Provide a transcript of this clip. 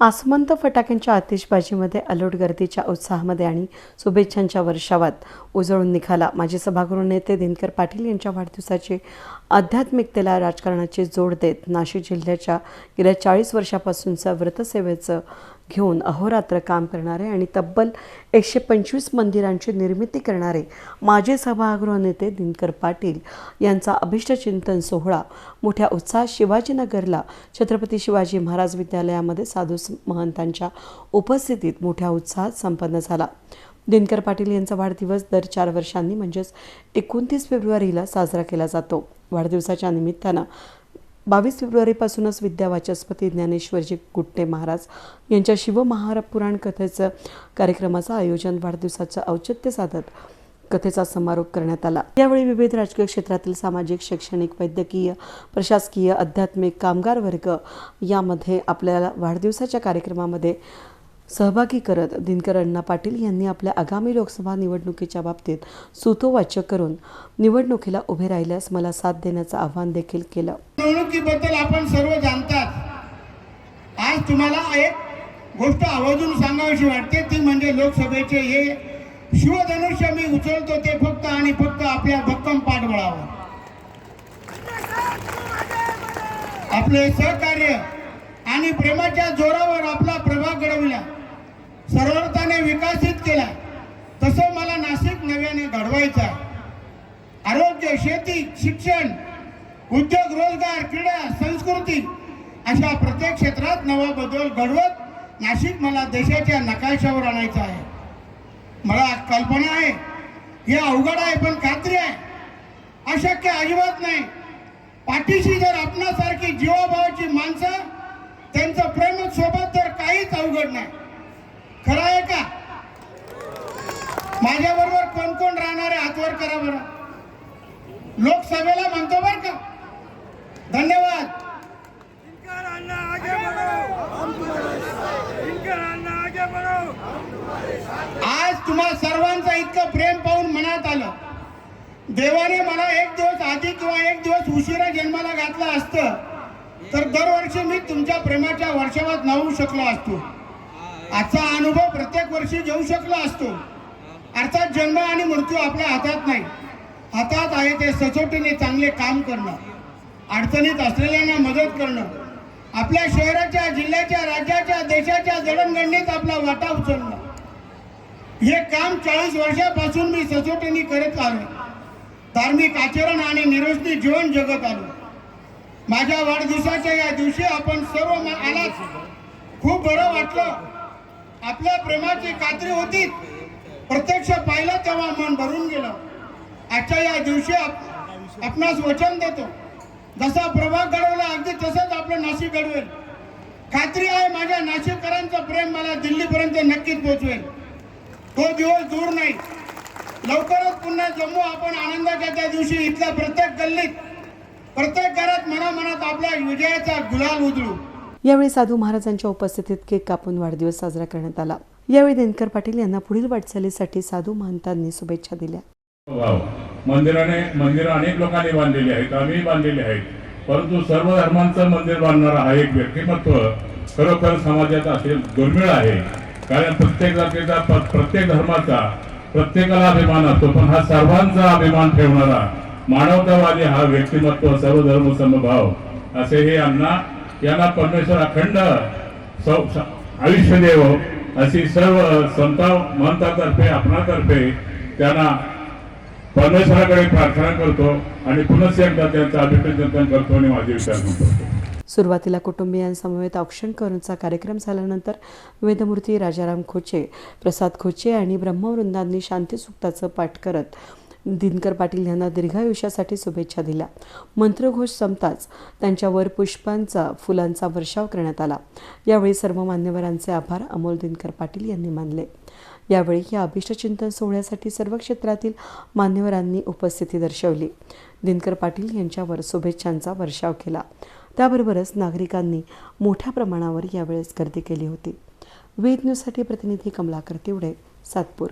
आसमंत फटाक्यांच्या आतिषबाजीमध्ये अलोट गर्दीच्या उत्साहामध्ये आणि शुभेच्छांच्या वर्षावात उजळून निघाला माजी सभागृह नेते दिनकर पाटील यांच्या वाढदिवसाची आध्यात्मिकतेला राजकारणाची जोड देत नाशिक जिल्ह्याच्या गेल्या चाळीस वर्षापासूनचं व्रतसेवेचं घेऊन अहोरात्र काम करणारे आणि तब्बल एकशे पंचवीस मंदिरांची निर्मिती करणारे माजी सभागृह नेते दिनकर पाटील यांचा अभिष्टचिंतन सोहळा मोठ्या उत्साहात शिवाजीनगरला छत्रपती शिवाजी महाराज विद्यालयामध्ये साधू महंतांच्या उपस्थितीत मोठ्या उत्साहात संपन्न झाला. दिनकर पाटील यांचा वाढदिवस दर चार वर्षांनी म्हणजेच एकोणतीस फेब्रुवारीला साजरा केला जातो. वाढदिवसाच्या निमित्तानं बावीस फेब्रुवारीपासूनच विद्यावाचस्पती ज्ञानेश्वरजी गुट्टे महाराज यांच्या शिवमहापुराण कथेचं कार्यक्रमाचं आयोजन वाढदिवसाचं औचित्य साधत कथेचा समारोप करण्यात आला. यावेळी विविध राजकीय क्षेत्रातील सामाजिक शैक्षणिक वैद्यकीय प्रशासकीय आध्यात्मिक कामगार वर्ग यामध्ये आपल्याला वाढदिवसाच्या कार्यक्रमामध्ये सहभागी करत दिनकर अण्णा पाटील यांनी आपल्या आगामी लोकसभा निवडणुकीच्या बाबतीत सुतोवाच्य करून निवडणुकीला उभे राहिल्यास मला साथ देण्याचं आव्हान देखील केलं. निवडणुकीबद्दल आपण सर्व जाणतात. आज तुम्हाला एक गोष्ट आवर्जून सांगावीशी वाटते ती म्हणजे लोकसभेचे हे शिवधनुष्य मी उचलतो ते फक्त आणि फक्त आपल्या भक्कम पाठबळावर. आपले सहकार्य आणि प्रेमाच्या जोरावर आपला प्रभाग घडविला. सरळताने विकसित केला. तसं मला नाशिक नव्याने घडवायचं आहे. आरोग्य शेती शिक्षण उद्योग रोजगार क्रीडा संस्कृती अशा प्रत्येक क्षेत्रात नवा बदल घडवत नाशिक मला देशाच्या नकाशावर आणायचं आहे. मला कल्पना आहे. हे अवघड आहे पण खात्री आहे. अशक्य अजिबात नाही. पाठीशी जर आपणासारखी जीवाभावाची माणसं त्यांचं प्रेम सोबत तर काहीच अवघड नाही. खरं आहे का? माझ्या बरोबर कोण कोण राहणार आहे? हातवर करा बरं. लोकसभेला म्हणतो बर का? धन्यवाद. आज तुम्हा सर्वांचं इतकं प्रेम पाहून मनात आलं. देवाने मला एक दिवस आधी किंवा एक दिवस उशिरा जन्माला घातलं असतं तर दरवर्षी मी तुमच्या प्रेमाच्या वर्षावात नावू शकलो असतो. आजचा अनुभव प्रत्येक वर्षी घेऊ शकला असतो. अर्थात जन्म आणि मृत्यू आपल्या हातात नाही. हातात आहे ते सचोटीने चांगले काम करणं. अडचणीत असलेल्यांना मदत करणं. आपल्या शहराच्या जिल्ह्याच्या राज्याच्या देशाच्या जडणघडणीत आपला वाटा उचलणं. हे काम चाळीस वर्षापासून मी सचोटीने करत आलो. धार्मिक आचरण आणि निरोजनी जीवन जगत आलो. माझ्या वाढदिवसाच्या या दिवशी आपण सर्व आलाच खूप बरं वाटलं. आपल्या प्रेमाची खात्री होती. प्रत्यक्ष पाहिलं तेव्हा मन भरून गेलं. आजच्या या दिवशी आप- आपणास वचन देतो. जसा प्रभाग घडवला अगदी तसंच आपलं नाशिक घडवेल. खात्री आहे माझ्या नाशिककरांचं प्रेम मला दिल्लीपर्यंत नक्कीच पोहोचवेल तो दिवस दूर नाही. लवकरच पुन्हा जम्मू आपण आनंदाच्या त्या दिवशी इथल्या प्रत्येक गल्लीत. प्रत्येक घरात मनामनात आपल्या विजयाचा गुलाल उजळू. यावेळी साधू महाराजांच्या उपस्थितीत केक कापून वाढदिवस साजरा करण्यात आला. यावेळी दिनकर पाटील यांना पुढील वाटचालीसाठी साधू महंतांनी शुभेच्छा दिल्या. मंदिराने मंदिरं अनेक लोकांनी बांधलेली आहेत आम्ही बांधलेले आहेत. परंतु सर्व धर्मांचं मंदिर बांधणारा हा एक व्यक्तिमत्व खरोखर समाजात असेल दुर्मिळ आहे. कारण प्रत्येक जातीचा प्रत्येक धर्माचा प्रत्येकाला अभिमान असतो पण हा सर्वांचा अभिमान ठेवणारा मानवतावादी हा व्यक्तिमत्व सर्व धर्म समभाव असे हे अण्णा यांना परमेश्वर अखंड आयुष्य देव अशी सर्व संत महंतातर्फे आपणातर्फे त्यांना परमेश्वराकडे प्रार्थना करतो आणि पुनश्च एकदा त्यांचं अभिनंदन करतो आणि माझे विचार करतो. सुरुवातीला कुटुंबियांसमवेत औक्षण करूनचा कार्यक्रम झाल्यानंतर वेदमूर्ती राजाराम खोचे प्रसाद खोचे आणि ब्रह्मवृंदांनी शांतीसुक्ताचं पाठ करत दिनकर पाटील यांना दीर्घायुष्यासाठी शुभेच्छा दिल्या. मंत्रघोष संपताच त्यांच्यावर पुष्पांचा फुलांचा वर्षाव करण्यात आला. यावेळी सर्व मान्यवरांचे आभार अमोल दिनकर पाटील यांनी मानले. यावेळी या अभिष्टचिंतन सोहळ्यासाठी सर्व क्षेत्रातील मान्यवरांनी उपस्थिती दर्शवली. दिनकर पाटील यांच्यावर शुभेच्छांचा वर्षाव केला. त्याबरोबरच नागरिकांनी मोठ्या प्रमाणावर यावेळेस गर्दी केली होती. वेद न्यूजसाठी प्रतिनिधी कमलाकर तिवडे सातपूर.